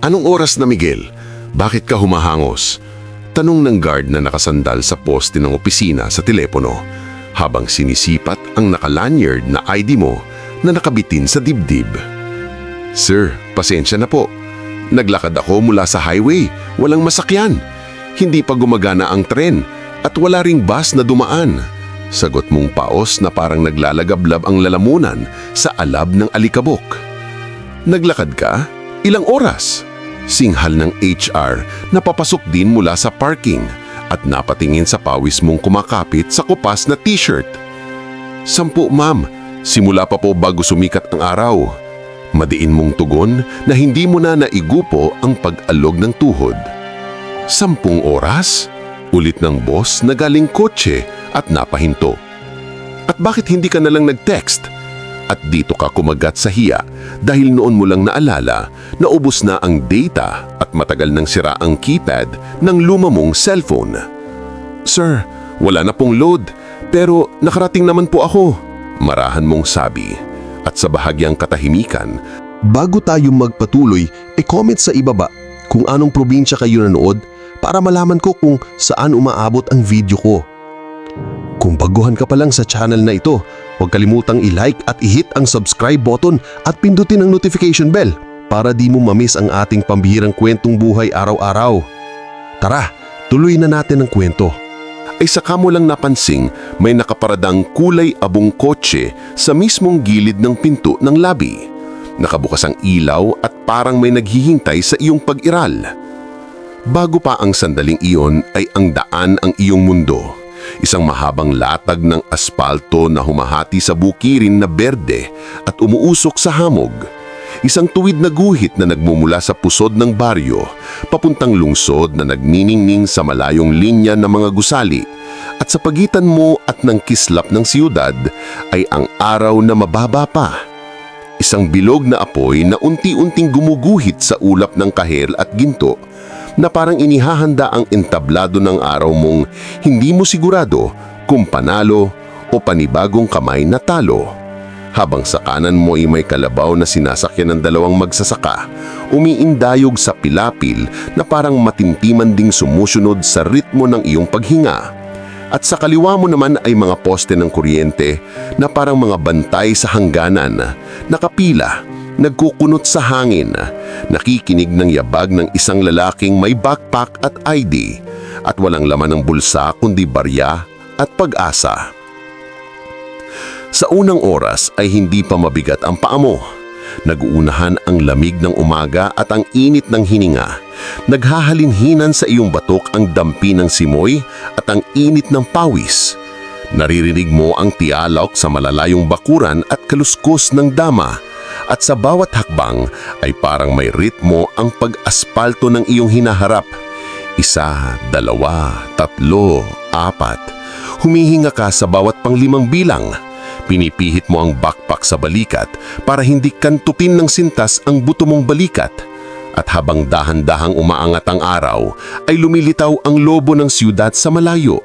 Anong oras na Miguel? Bakit ka humahangos? Tanong ng guard na nakasandal sa poste ng opisina sa telepono habang sinisipat ang nakalanyard na ID mo na nakabitin sa dibdib. Sir, pasensya na po. Naglakad ako mula sa highway, walang masakyan. Hindi pa gumagana ang tren at wala ring bus na dumaan. Sagot mong paos na parang naglalagablab ang lalamunan sa alab ng alikabok. Naglakad ka? Ilang oras? Singhal ng HR na papasok din mula sa parking at napatingin sa pawis mong kumakapit sa kupas na t-shirt. Sampu ma'am, simula pa po bago sumikat ang araw. Madiin mong tugon na hindi mo na naigupo ang pag-alog ng tuhod. Sampung oras? Ulit ng boss na galing kotse at napahinto. At bakit hindi ka nalang nag-text? At dito ka kumagat sa hiya dahil noon mo lang naalala na ubos na ang data at matagal nang sira ang keypad ng luma mong cellphone. Sir, wala na pong load pero nakarating naman po ako. Marahan mong sabi at sa bahagyang katahimikan Bago tayo magpatuloy, e-comment sa ibaba kung anong probinsya kayo nanood para malaman ko kung saan umaabot ang video ko. Kung baguhan ka pa lang sa channel na ito, huwag kalimutang i-like at i-hit ang subscribe button at pindutin ang notification bell para di mo mamiss ang ating pambihirang kwentong buhay araw-araw. Tara, tuloy na natin ang kwento. ay saka mo lang napansing may nakaparadang kulay abong kotse sa mismong gilid ng pinto ng labi. Nakabukas ang ilaw at parang may naghihintay sa iyong pag-iral. Bago pa ang sandaling iyon ay ang daan ang iyong mundo. Isang mahabang latag ng aspalto na humahati sa bukirin na berde at umuusok sa hamog. Isang tuwid na guhit na nagmumula sa pusod ng baryo, papuntang lungsod na nagniningning sa malayong linya ng mga gusali. At sa pagitan mo at ng kislap ng siyudad ay ang araw na mababa pa. Isang bilog na apoy na unti-unting gumuguhit sa ulap ng kahel at ginto na parang inihahanda ang entablado ng araw mong hindi mo sigurado kung panalo o panibagong kamay na talo. Habang sa kanan mo ay may kalabaw na sinasakyan ng dalawang magsasaka, umiindayog sa pilapil na parang matimpiman ding sumusunod sa ritmo ng iyong paghinga. At sa kaliwa mo naman ay mga poste ng kuryente na parang mga bantay sa hangganan, nakapila, nagkukunot sa hangin, nakikinig ng yabag ng isang lalaking may backpack at ID at walang laman ng bulsa kundi barya at pag-asa. Sa unang oras ay hindi pa mabigat ang paa mo. Naguunahan ang lamig ng umaga at ang init ng hininga. Naghahalinhinan sa iyong batok ang dampi ng simoy at ang init ng pawis. Naririnig mo ang tialok sa malalayong bakuran at kaluskos ng dama at sa bawat hakbang ay parang may ritmo ang pag-aspalto ng iyong hinaharap. Isa, dalawa, tatlo, apat. Humihinga ka sa bawat panglimang bilang. Pinipihit mo ang backpack sa balikat para hindi kantupin ng sintas ang buto mong balikat. At habang dahan-dahang umaangat ang araw, ay lumilitaw ang lobo ng siyudad sa malayo.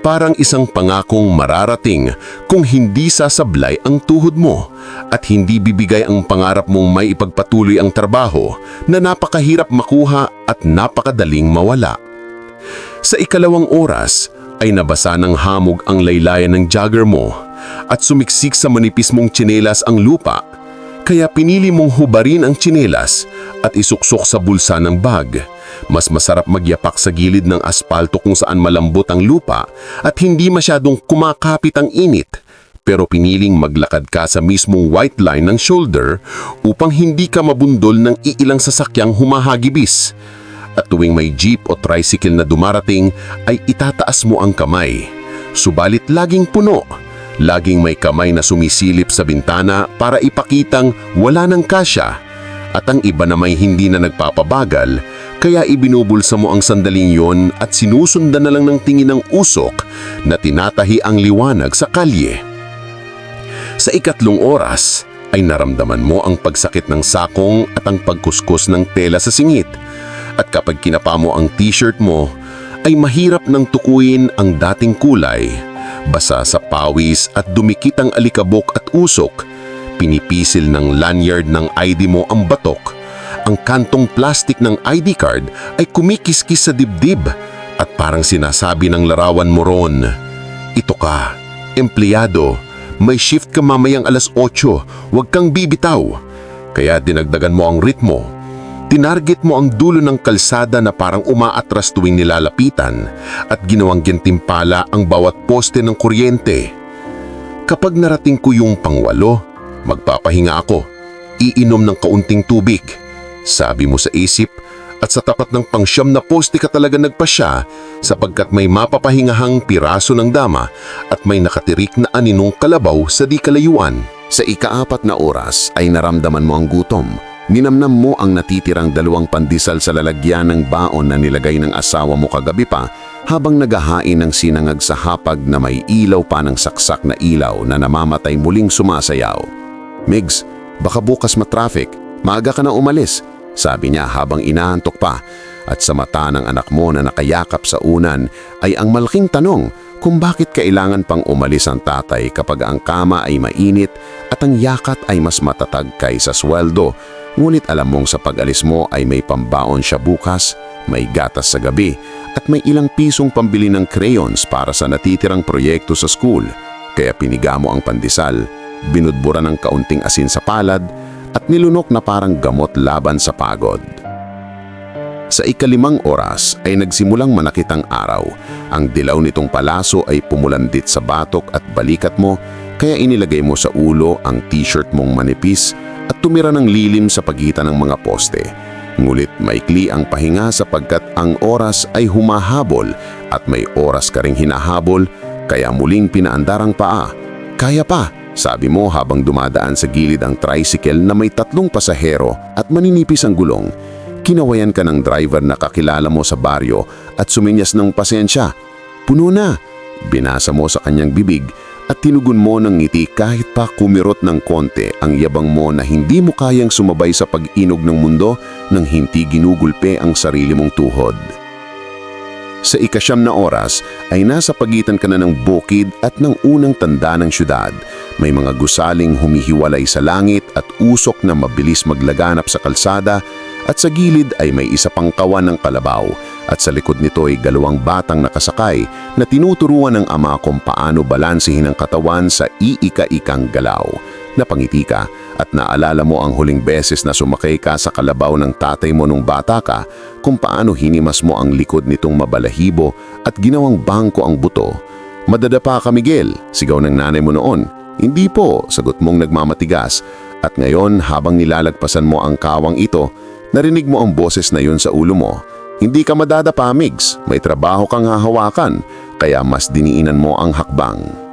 Parang isang pangakong mararating kung hindi sasablay ang tuhod mo at hindi bibigay ang pangarap mong may ipagpatuloy ang trabaho na napakahirap makuha at napakadaling mawala. Sa ikalawang oras ay nabasa ng hamog ang laylayan ng jogger mo at sumiksik sa manipis mong tsinelas ang lupa. Kaya pinili mong hubarin ang tsinelas at isuksok sa bulsa ng bag. Mas masarap magyapak sa gilid ng aspalto kung saan malambot ang lupa at hindi masyadong kumakapit ang init. Pero piniling maglakad ka sa mismong white line ng shoulder upang hindi ka mabundol ng iilang sasakyang humahagibis. At tuwing may jeep o tricycle na dumarating ay itataas mo ang kamay. Subalit laging puno. Laging may kamay na sumisilip sa bintana para ipakitang wala ng kasya. At ang iba na may hindi na nagpapabagal, kaya ibinubulsa mo ang sandaling yon at sinusundan na lang ng tingin ng usok na tinatahi ang liwanag sa kalye. Sa ikatlong oras ay naramdaman mo ang pagsakit ng sakong at ang pagkuskus ng tela sa singit. At kapag kinapa mo ang t-shirt mo, ay mahirap nang tukuyin ang dating kulay. Basa sa pawis at dumikit ang alikabok at usok, pinipisil ng lanyard ng ID mo ang batok, ang kantong plastik ng ID card ay kumikiskis sa dibdib at parang sinasabi ng larawan mo ron, Ito ka, empleyado, may shift ka mamayang alas 8, huwag kang bibitaw. Kaya dinagdagan mo ang ritmo. Tinarget mo ang dulo ng kalsada na parang umaatras tuwing nilalapitan at ginawang gintimpala ang bawat poste ng kuryente. Kapag narating ko yung pangwalo, magpapahinga ako. Iinom ng kaunting tubig. Sabi mo sa isip at sa tapat ng pangsyam na poste ka talaga nagpasya sapagkat may mapapahingahang piraso ng dama at may nakatirik na aninong kalabaw sa di kalayuan. Sa ikaapat na oras ay naramdaman mo ang gutom. Ninamnam mo ang natitirang dalawang pandesal sa lalagyan ng baon na nilagay ng asawa mo kagabi pa habang nagahain ng sinangag sa hapag na may ilaw pa ng saksak na ilaw na namamatay muling sumasayaw. Migs, baka bukas matraffic. Maaga ka na umalis. Sabi niya habang inaantok pa at sa mata ng anak mo na nakayakap sa unan ay ang malaking tanong kung bakit kailangan pang umalis ang tatay kapag ang kama ay mainit at ang yakat ay mas matatag kaysa sweldo. Ngunit alam mong sa pag-alis mo ay may pambaon siya bukas, may gatas sa gabi at may ilang pisong pambili ng crayons para sa natitirang proyekto sa school. Kaya piniga mo ang pandesal, binudbura ng kaunting asin sa palad at nilunok na parang gamot laban sa pagod. Sa ikalimang oras ay nagsimulang manakit ang araw. Ang dilaw nitong palaso ay pumulandit sa batok at balikat mo kaya inilagay mo sa ulo ang t-shirt mong manipis at tumira ng lilim sa pagitan ng mga poste. Ngulit maikli ang pahinga sapagkat ang oras ay humahabol at may oras ka ring hinahabol kaya muling pinaandar ang paa. Kaya pa, sabi mo habang dumadaan sa gilid ang tricycle na may tatlong pasahero at maninipis ang gulong. Kinawayan ka ng driver na kakilala mo sa baryo at suminyas ng pasensya. Puno na. Binasa mo sa kanyang bibig at tinugon mo ng ngiti kahit pa kumirot ng konti ang yabang mo na hindi mo kayang sumabay sa pag-inog ng mundo nang hindi ginugulpe ang sarili mong tuhod. Sa ikasyam na oras ay nasa pagitan ka na ng bukid at ng unang tanda ng syudad. May mga gusaling humihiwalay sa langit at usok na mabilis maglaganap sa kalsada at sa gilid ay may isa pang kawan ng kalabaw at sa likod nito ay galawang batang nakasakay na tinuturuan ng ama kung paano balansihin ang katawan sa iika-ikang galaw. Napangiti ka at naalala mo ang huling beses na sumakay ka sa kalabaw ng tatay mo nung bata ka kung paano hinimas mo ang likod nitong mabalahibo at ginawang bangko ang buto. Madadapa ka Miguel, sigaw ng nanay mo noon. Hindi po, sagot mong nagmamatigas. At ngayon habang nilalagpasan mo ang kawang ito, narinig mo ang boses na yun sa ulo mo. Hindi ka madadapa, Migs. May trabaho kang hahawakan, kaya mas diniinan mo ang hakbang.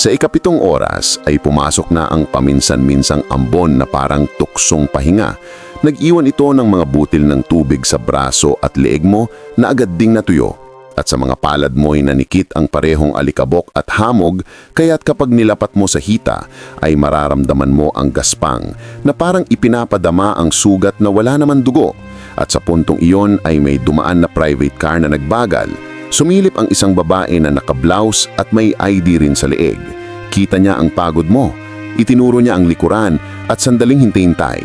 Sa ikapitong oras ay pumasok na ang paminsan-minsang ambon na parang tuksong pahinga. Nag-iwan ito ng mga butil ng tubig sa braso at leeg mo na agad ding natuyo. At sa mga palad mo ay nanikit ang parehong alikabok at hamog kaya't kapag nilapat mo sa hita ay mararamdaman mo ang gaspang na parang ipinapadama ang sugat na wala naman dugo. At sa puntong iyon ay may dumaan na private car na nagbagal Sumilip ang isang babae na nakablouse at may ID rin sa leeg. Kita niya ang pagod mo. Itinuro niya ang likuran at sandaling hintay.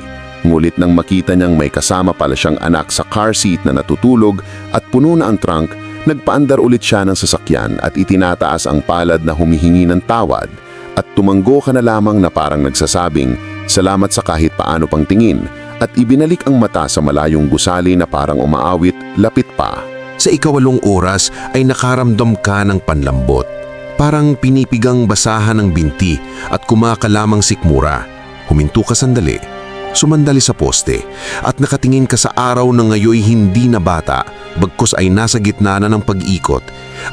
Ngulit nang makita niyang may kasama pala siyang anak sa car seat na natutulog at puno na ang trunk, nagpaandar ulit siya ng sasakyan at itinataas ang palad na humihingi ng tawad. At tumanggo ka na lamang na parang nagsasabing, salamat sa kahit paano pang tingin at ibinalik ang mata sa malayong gusali na parang umaawit, lapit pa. Sa ikawalong oras ay nakaramdam ka ng panlambot. Parang pinipigang basahan ng binti at kumakalamang sikmura. Huminto ka sandali, sumandali sa poste at nakatingin ka sa araw na ngayoy hindi na bata bagkos ay nasa gitna na ng pag-ikot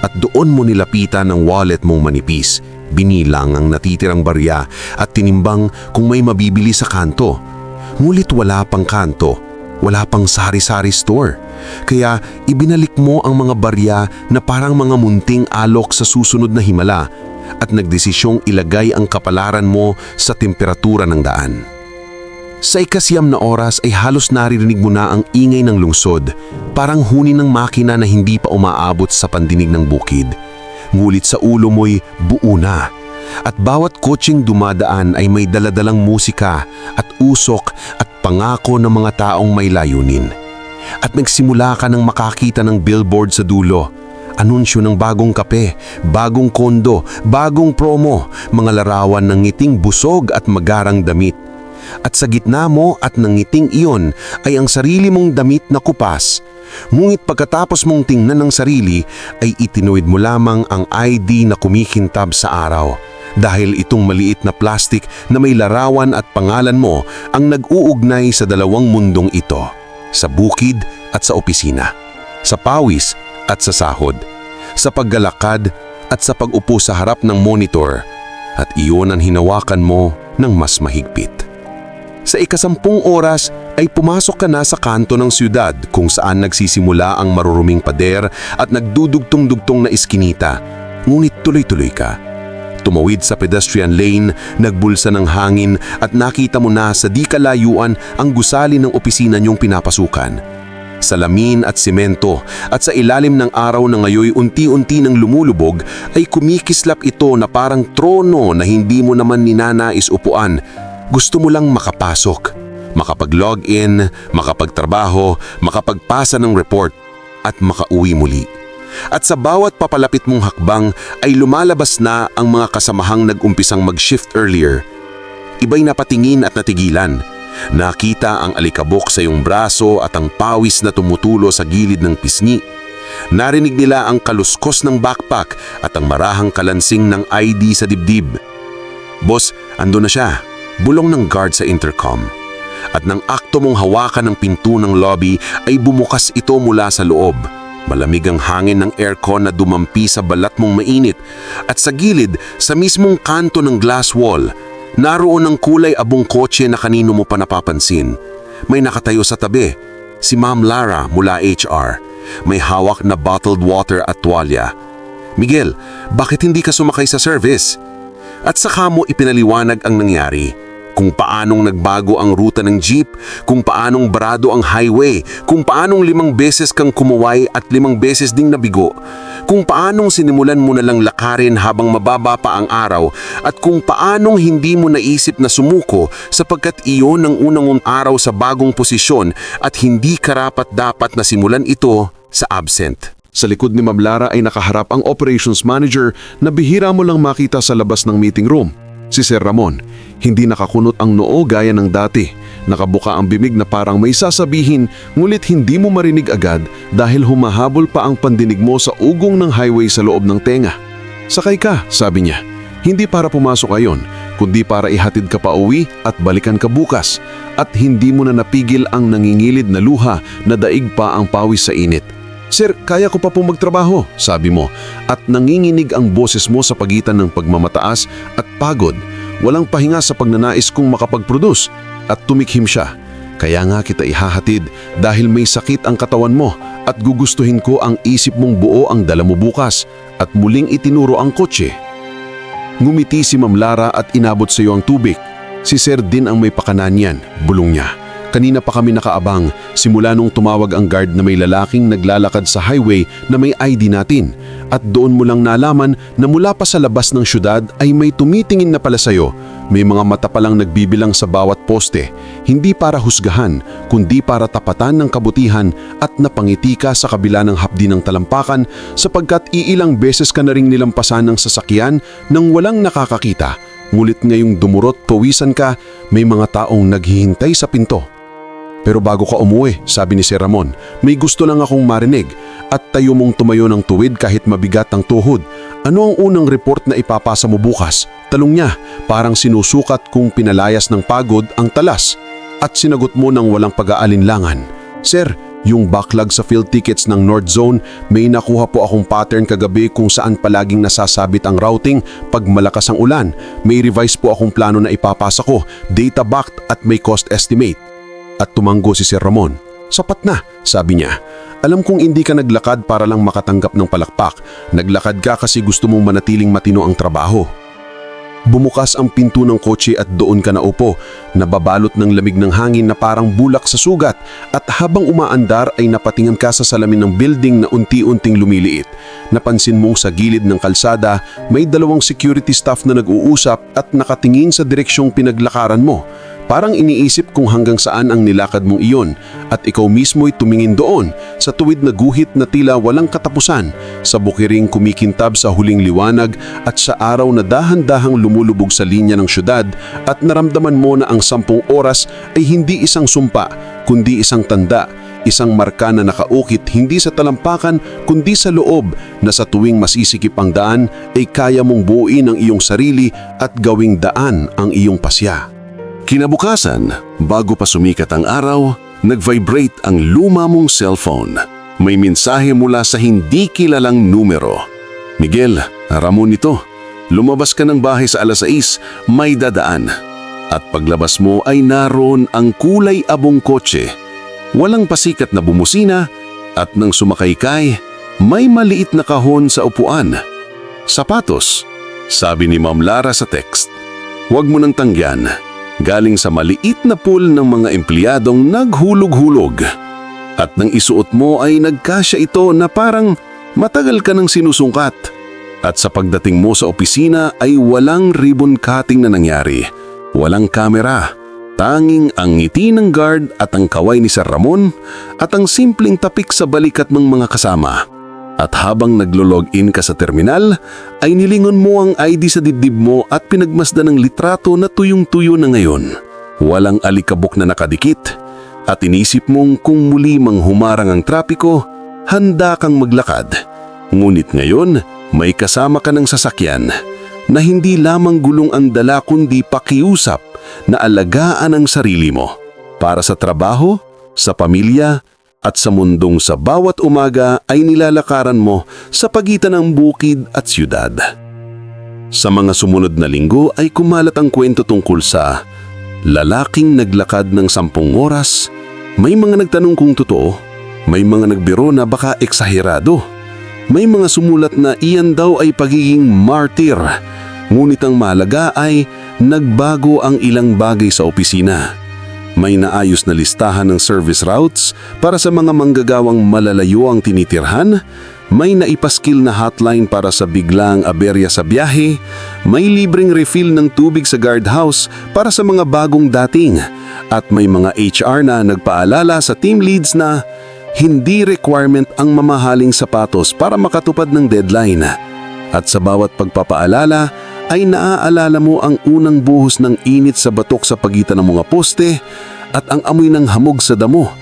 at doon mo nilapitan ang wallet mong manipis. Binilang ang natitirang barya at tinimbang kung may mabibili sa kanto. Ngulit wala pang kanto wala pang sari-sari store. Kaya ibinalik mo ang mga barya na parang mga munting alok sa susunod na himala at nagdesisyong ilagay ang kapalaran mo sa temperatura ng daan. Sa ikasyam na oras ay halos naririnig mo na ang ingay ng lungsod, parang huni ng makina na hindi pa umaabot sa pandinig ng bukid. Ngulit sa ulo mo'y buo na. At bawat kotseng dumadaan ay may daladalang musika at usok at pangako ng mga taong may layunin. At nagsimula ka ng makakita ng billboard sa dulo. Anunsyo ng bagong kape, bagong kondo, bagong promo, mga larawan ng ngiting busog at magarang damit. At sa gitna mo at ng ngiting iyon ay ang sarili mong damit na kupas. Ngunit pagkatapos mong tingnan ng sarili ay itinuwid mo lamang ang ID na kumikintab sa araw. Dahil itong maliit na plastik na may larawan at pangalan mo ang nag-uugnay sa dalawang mundong ito. Sa bukid at sa opisina. Sa pawis at sa sahod. Sa paggalakad at sa pag-upo sa harap ng monitor. At iyon ang hinawakan mo ng mas mahigpit. Sa ikasampung oras ay pumasok ka na sa kanto ng siyudad kung saan nagsisimula ang maruruming pader at nagdudugtong-dugtong na iskinita. Ngunit tuloy-tuloy ka. Tumawid sa pedestrian lane, nagbulsa ng hangin at nakita mo na sa di kalayuan ang gusali ng opisina niyong pinapasukan. Salamin at simento at sa ilalim ng araw na ngayoy unti-unti nang lumulubog ay kumikislap ito na parang trono na hindi mo naman ninanais upuan gusto mo lang makapasok, makapag-log in, makapagtrabaho, makapagpasa ng report, at makauwi muli. At sa bawat papalapit mong hakbang ay lumalabas na ang mga kasamahang nag-umpisang mag-shift earlier. Iba'y napatingin at natigilan. Nakita ang alikabok sa iyong braso at ang pawis na tumutulo sa gilid ng pisngi. Narinig nila ang kaluskos ng backpack at ang marahang kalansing ng ID sa dibdib. Boss, ando na siya. Bulong ng guard sa intercom. At nang akto mong hawakan ng pinto ng lobby ay bumukas ito mula sa loob. Malamig ang hangin ng aircon na dumampi sa balat mong mainit at sa gilid, sa mismong kanto ng glass wall, naroon ang kulay abong kotse na kanino mo pa napapansin. May nakatayo sa tabi, si Ma'am Lara mula HR. May hawak na bottled water at tuwalya. Miguel, bakit hindi ka sumakay sa service? At saka mo ipinaliwanag ang nangyari. Kung paanong nagbago ang ruta ng jeep, kung paanong barado ang highway, kung paanong limang beses kang kumuway at limang beses ding nabigo, kung paanong sinimulan mo na lang lakarin habang mababa pa ang araw, at kung paanong hindi mo naisip na sumuko sapagkat iyon ang unang araw sa bagong posisyon at hindi karapat dapat na simulan ito sa absent. Sa likod ni Ma'am Lara ay nakaharap ang operations manager na bihira mo lang makita sa labas ng meeting room. Si Sir Ramon, hindi nakakunot ang noo gaya ng dati. Nakabuka ang bimig na parang may sasabihin ngulit hindi mo marinig agad dahil humahabol pa ang pandinig mo sa ugong ng highway sa loob ng tenga. Sakay ka, sabi niya. Hindi para pumasok ayon, kundi para ihatid ka pa uwi at balikan ka bukas. At hindi mo na napigil ang nangingilid na luha na daig pa ang pawis sa init. Sir, kaya ko pa po magtrabaho, sabi mo, at nanginginig ang boses mo sa pagitan ng pagmamataas at pagod. Walang pahinga sa pagnanais kong makapag-produce at tumikhim siya. Kaya nga kita ihahatid dahil may sakit ang katawan mo at gugustuhin ko ang isip mong buo ang dala mo bukas at muling itinuro ang kotse. Ngumiti si Ma'am Lara at inabot sa iyo ang tubig. Si Sir din ang may pakanan yan, bulong niya. Kanina pa kami nakaabang simula nung tumawag ang guard na may lalaking naglalakad sa highway na may ID natin at doon mo lang nalaman na mula pa sa labas ng syudad ay may tumitingin na pala sa'yo. May mga mata palang nagbibilang sa bawat poste, hindi para husgahan kundi para tapatan ng kabutihan at napangiti ka sa kabila ng hapdi ng talampakan sapagkat iilang beses ka na ring nilampasan ng sasakyan nang walang nakakakita. Ngulit ngayong dumurot pawisan ka, may mga taong naghihintay sa pinto. Pero bago ka umuwi, sabi ni Sir Ramon, may gusto lang akong marinig at tayo mong tumayo ng tuwid kahit mabigat ang tuhod. Ano ang unang report na ipapasa mo bukas? Talong niya, parang sinusukat kung pinalayas ng pagod ang talas. At sinagot mo ng walang pag-aalinlangan. Sir, yung backlog sa field tickets ng North Zone, may nakuha po akong pattern kagabi kung saan palaging nasasabit ang routing pag malakas ang ulan. May revise po akong plano na ipapasa ko, data backed at may cost estimate. At tumanggo si Sir Ramon. Sapat na, sabi niya. Alam kong hindi ka naglakad para lang makatanggap ng palakpak. Naglakad ka kasi gusto mong manatiling matino ang trabaho. Bumukas ang pinto ng kotse at doon ka naupo, nababalot ng lamig ng hangin na parang bulak sa sugat at habang umaandar ay napatingin ka sa salamin ng building na unti-unting lumiliit. Napansin mong sa gilid ng kalsada may dalawang security staff na nag-uusap at nakatingin sa direksyong pinaglakaran mo. Parang iniisip kung hanggang saan ang nilakad mong iyon at ikaw mismo'y tumingin doon sa tuwid na guhit na tila walang katapusan, sa bukiring kumikintab sa huling liwanag at sa araw na dahan-dahang lumulubog sa linya ng syudad at naramdaman mo na ang sampung oras ay hindi isang sumpa, kundi isang tanda, isang marka na nakaukit hindi sa talampakan kundi sa loob na sa tuwing masisikip ang daan ay kaya mong buuin ang iyong sarili at gawing daan ang iyong pasya. Kinabukasan, bago pa sumikat ang araw, nag-vibrate ang luma mong cellphone. May mensahe mula sa hindi kilalang numero. Miguel, Ramon ito. Lumabas ka ng bahay sa alas 6, may dadaan. At paglabas mo ay naroon ang kulay abong kotse. Walang pasikat na bumusina at nang sumakay kay, may maliit na kahon sa upuan. Sapatos, sabi ni Ma'am Lara sa text. Huwag mo nang tangyan. Galing sa maliit na pool ng mga empleyadong naghulog-hulog. At nang isuot mo ay nagkasya ito na parang matagal ka nang sinusungkat. At sa pagdating mo sa opisina ay walang ribbon cutting na nangyari. Walang kamera. Tanging ang ngiti ng guard at ang kaway ni Sir Ramon at ang simpleng tapik sa balikat ng mga kasama. At habang naglo-login ka sa terminal, ay nilingon mo ang ID sa dibdib mo at pinagmasdan ng litrato na tuyong-tuyo na ngayon. Walang alikabok na nakadikit. At inisip mong kung muli mang humarang ang trapiko, handa kang maglakad. Ngunit ngayon, may kasama ka ng sasakyan na hindi lamang gulong ang dala kundi pakiusap na alagaan ang sarili mo para sa trabaho, sa pamilya, at sa mundong sa bawat umaga ay nilalakaran mo sa pagitan ng bukid at siyudad. Sa mga sumunod na linggo ay kumalat ang kwento tungkol sa lalaking naglakad ng sampung oras, may mga nagtanong kung totoo, may mga nagbiro na baka eksaherado, may mga sumulat na iyan daw ay pagiging martyr, ngunit ang mahalaga ay nagbago ang ilang bagay sa opisina. May naayos na listahan ng service routes para sa mga manggagawang malalayo ang tinitirhan, may naipaskil na hotline para sa biglang aberya sa biyahe, may libreng refill ng tubig sa guardhouse para sa mga bagong dating, at may mga HR na nagpaalala sa team leads na hindi requirement ang mamahaling sapatos para makatupad ng deadline. At sa bawat pagpapaalala, ay naaalala mo ang unang buhos ng init sa batok sa pagitan ng mga poste at ang amoy ng hamog sa damo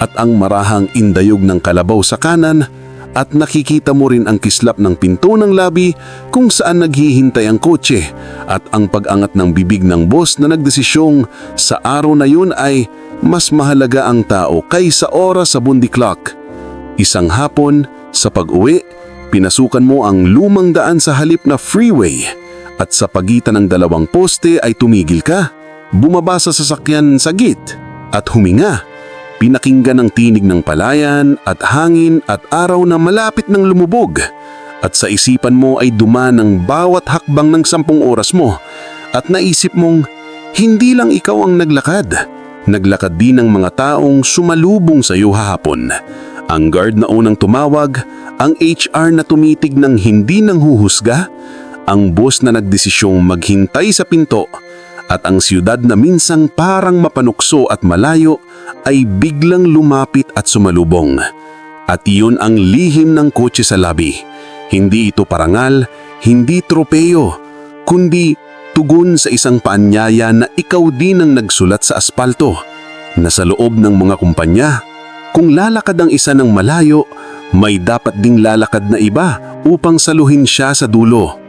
at ang marahang indayog ng kalabaw sa kanan at nakikita mo rin ang kislap ng pinto ng labi kung saan naghihintay ang kotse at ang pag-angat ng bibig ng boss na nagdesisyong sa araw na yun ay mas mahalaga ang tao kaysa oras sa bundi clock. Isang hapon, sa pag-uwi, pinasukan mo ang lumang daan sa halip na freeway at sa pagitan ng dalawang poste ay tumigil ka, bumaba sa sasakyan sa gate at huminga. Pinakinggan ang tinig ng palayan at hangin at araw na malapit ng lumubog. At sa isipan mo ay duman ng bawat hakbang ng sampung oras mo at naisip mong hindi lang ikaw ang naglakad. Naglakad din ng mga taong sumalubong sa iyo hahapon. Ang guard na unang tumawag, ang HR na tumitig ng hindi nang huhusga, ang boss na nagdesisyong maghintay sa pinto at ang siyudad na minsang parang mapanukso at malayo ay biglang lumapit at sumalubong. At iyon ang lihim ng kotse sa labi. Hindi ito parangal, hindi tropeyo, kundi tugon sa isang paanyaya na ikaw din ang nagsulat sa aspalto. Na sa loob ng mga kumpanya, kung lalakad ang isa ng malayo, may dapat ding lalakad na iba upang saluhin siya sa dulo.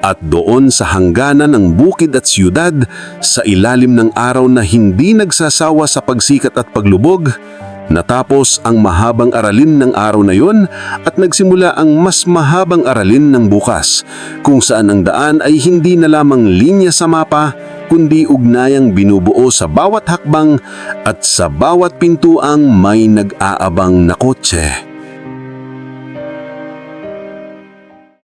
At doon sa hangganan ng bukid at siyudad, sa ilalim ng araw na hindi nagsasawa sa pagsikat at paglubog, natapos ang mahabang aralin ng araw na yon at nagsimula ang mas mahabang aralin ng bukas, kung saan ang daan ay hindi na lamang linya sa mapa, kundi ugnayang binubuo sa bawat hakbang at sa bawat pintuang may nag-aabang na kotse.